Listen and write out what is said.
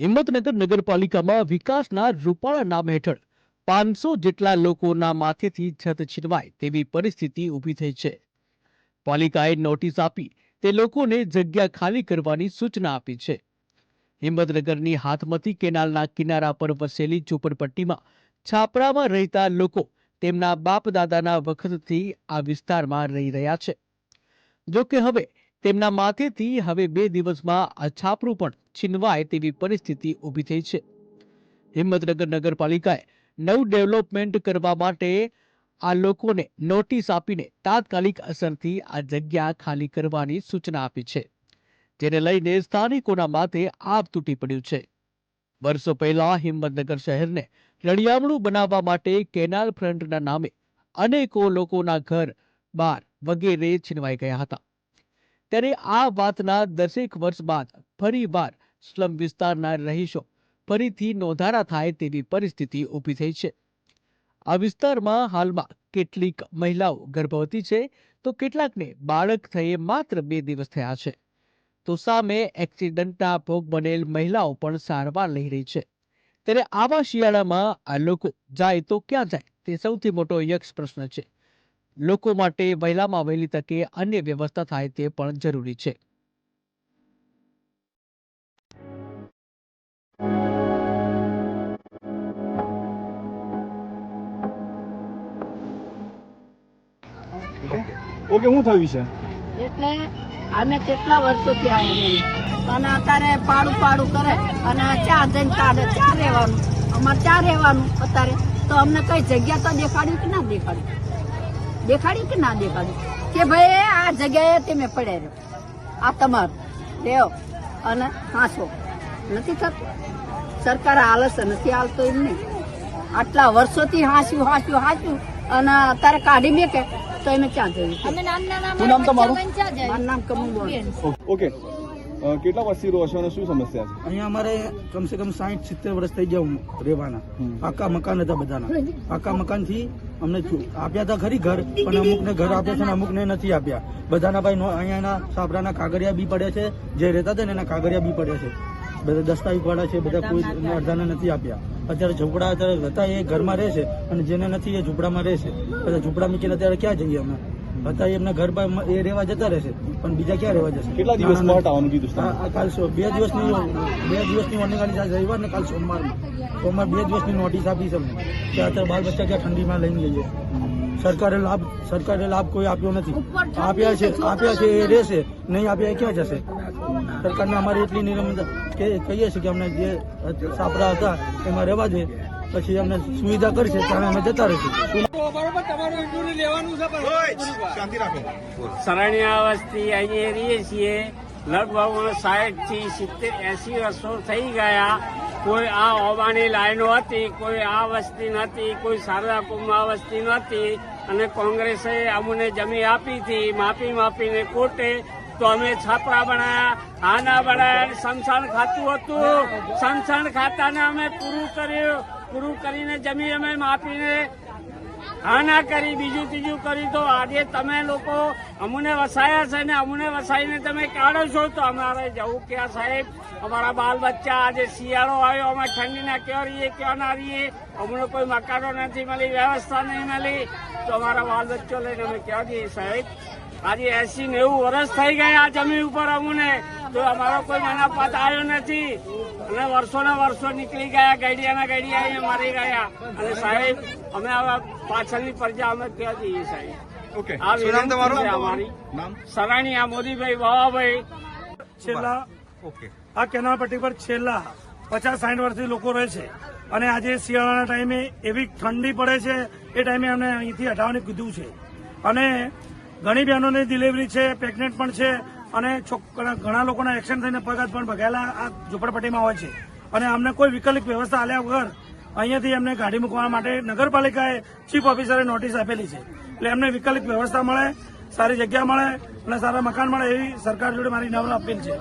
હિંમતનગર નગરપાલિકામાં વિકાસના રૂપાળા નામ હેઠળ પાંચસો જેટલા લોકોના માથેથી છત છીનવાય તેવી પરિસ્થિતિ ઊભી થઈ છે. પાલિકાએ નોટિસ આપી તે લોકોને જગ્યા ખાલી કરવાની સૂચના આપી છે. હિંમતનગરની હાથમતી કેનાલના કિનારા પર વસેલી ઝૂંપડપટ્ટીમાં છાપરામાં રહેતા લોકો તેમના બાપ દાદાના વખતથી આ વિસ્તારમાં રહી રહ્યા છે. જો કે હવે તેમના માથેથી હવે બે દિવસમાં આ છાપરું પણ છીનવાય તેવી પરિસ્થિતિ ઊભી થઈ છે. હિંમતનગર નગરપાલિકાએ નવું ડેવલપમેન્ટ કરવા માટે આ લોકોને નોટિસ આપીને તાત્કાલિક અસરથી આ જગ્યા ખાલી કરવાની સૂચના આપી છે, જેને લઈને સ્થાનિકોના માથે આપ તૂટી પડ્યું છે. વર્ષો પહેલા હિંમતનગર શહેરને રળિયામણું બનાવવા માટે કેનાલ ફ્રન્ટના નામે અનેકો લોકોના ઘર, બાર વગેરે છીનવાઈ ગયા હતા. ત્યારે આ વાતના દસેક વર્ષ બાદ ફરીવાર સ્લમ વિસ્તારના રહીશો ફરીથી નોંધારા થાય તેવી પરિસ્થિતિ ઊભી થઈ છે. આ વિસ્તારમાં હાલમાં કેટલીક મહિલાઓ ગર્ભવતી છે તો કેટલાકને બાળક થયે માત્ર બે દિવસ થયા છે. તો સામે એક્સિડન્ટના ભોગ બનેલ મહિલાઓ પણ સારવાર લઈ રહી છે. ત્યારે આવા શિયાળામાં આ લોકો જાય તો ક્યાં જાય તે સૌથી મોટો યક્ષ પ્રશ્ન છે. લોકો માટે વહેલામાં વહેલી તકે અન્ય વ્યવસ્થા થાય તે પણ જરૂરી છે. ઓકે શું થયું છે? એટલે અમે કેટલા વર્ષોથી આવ્યા અને અત્યારે પાડું પાડું કરે અને ચા જઈને કાઢે ચા રહેવાનું. અમારે ચા રહેવાનું અત્યારે. તો અમને કઈ જગ્યા તો દેખાડ્યું કે ના દેખાડ્યું? દેખાડ્યું કે ના દેખાડ્યું? કે ભાઈ આ જગ્યાએ તમે પડ્યા રહ્યો આ તમાર. રહ્યો અને હાંસો. નથી થતું. સરકાર હાલે નથી હાલતો એમને નહીં. આટલા વર્ષોથી હાંસ્યું હાંસ્યું હાંસ્યું. અને અત્યારે કાઢી મેકે તો એને ક્યાં જવું? નામ તમારું? મારું નામ કમલ ઓકે. કેટલા વર્ષથી રહો છો અને શું સમસ્યા છે? અહીંયા અમારે કમસે કમ સાઠ સિત્તેર વર્ષ થઈ ગયા હું રહેવાના. પાકા મકાન હતા બધાના. પાકા મકાનથી અમને આપ્યા હતા ખરી ઘર, પણ અમુકને ઘર આપ્યા છે ને અમુકને નથી આપ્યા. બધાના ભાઈ અહીંયાના સાપરાના કાગળિયા બી પડ્યા છે, જે રહેતા હતા ને એના કાગળિયા બી પડ્યા છે. બધા દસ્તાવેજ પડ્યા છે, બધા કોઈ અડધાને નથી આપ્યા. અત્યારે ઝૂંપડા, અત્યારે હતા એ ઘરમાં રહે છે, અને જેને નથી એ ઝૂંપડામાં રહે છે. બધા ઝૂંપડા મૂકીને અત્યારે ક્યાં જઈએ અમે? હતા એમના ઘર પર એ રહેવા જતા રહેશે પણ બીજા ક્યાં રહેવા જશે? કેટલા દિવસમાં આવવાનું કીધું છે આ આ કાલ સો- બે દિવસની બે દિવસની વોર્નિંગ આલી આજે રવિવાર ને કાલ સોમવારમાં સોમવાર બે દિવસની નોટિસ આપી છે અમને કે અત્યારે બાળ બચ્ચા ક્યાં ઠંડીમાં લઈને જઈએ. સરકારે લાભ સરકારે લાભ કોઈ આપ્યો નથી. આપ્યા છે આપ્યા છે એ રહેશે નહીં આપ્યા એ ક્યાં જશે? સરકારને અમારી એટલી નિરમતા કે કહીએ છીએ કે અમને જે સાપરા હતા એમાં રહેવા દે. પછી અમને સુવિધા કરશે ત્યારે અમે જતા રહીશું. સરણિયા વસ્તી અહીંયા રહીએ છીએ. લગભગ સાઠથી સિત્તેર, એસી વર્ષો થઈ ગયા. કોઈ આ ઓબાની લાઈનો હતી, કોઈ આ વસ્તી નહોતી, કોઈ શારદા કુંભમાં વસ્તી નહોતી. અને કોંગ્રેસે અમને જમીન આપી હતી માપી માપીને કોર્ટે. તો અમે છાપરા બનાયા આના બનાયા, અને સ્મશાન ખાતું હતું. શમશાન ખાતાને અમે પૂરું કર્યું. પૂરું કરીને જમીન અમે માપીને હા ના કરી, બીજું ત્રીજું કરી તો આજે તમે લોકો અમને વસાયા છે ને અમને વસાઈને તમે કાઢો છો તો અમારે જવું ક્યાં સાહેબ, અમારા બાલ બચ્ચા આજે શિયાળો આવ્યો, અમે ઠંડીના ક્યાં રહીએ, ક્યાં ના રહીએ, અમને કોઈ મકાનો નથી મળી, વ્યવસ્થા નહીં મળી, તો અમારા બાલ બચ્ચો લઈને અમે ક્યાં જઈએ સાહેબ? આજે એસી નેવું વર્ષ થઈ ગયા આ જમીન ઉપર અમને. તો અમારો કોઈ મનાપાત આવ્યો નથી. અને વર્ષોના વર્ષો નીકળી ગયા ગઈડિયાના ગઈડિયા એ મારી ગયા અને સાહેબ અમે હવે પાછળની પ્રજા અમે ત્યાં જઈએ સાહેબ. ઓકે. આ વિનંતી અમારી. સરાણી આ મોદીભાઈ વાવાભાઈ છેલ્લા ઓકે. આ કેનાલ પટ્ટી પર છેલ્લા પચાસ સાઠ વર્ષથી લોકો રહે છે. અને આજે શિયાળાના ટાઈમે એવી ઠંડી પડે છે એ ટાઈમે અમને અહીંથી હટાવવાનું કીધું છે. અને ઘણી બહેનોની ડિલિવરી છે પ્રેગ્નેન્ટ પણ છે અને ઘણા લોકોના એક્સિડન્ટ થઈને પગાત પણ ભગાયેલા આ ઝુંપડપટ્ટીમાં હોય છે. અને અમને કોઈ વિકલ્પ વ્યવસ્થા આલ્યા વગર અહીંયાથી એમને ગાડી મૂકવા માટે નગરપાલિકાએ ચીફ ઓફિસરે નોટિસ આપેલી છે. એટલે એમને વિકલ્પ વ્યવસ્થા મળે, સારી જગ્યા મળે અને સારા મકાન મળે એવી સરકાર જોડે મારી નવલ અપીલ છે.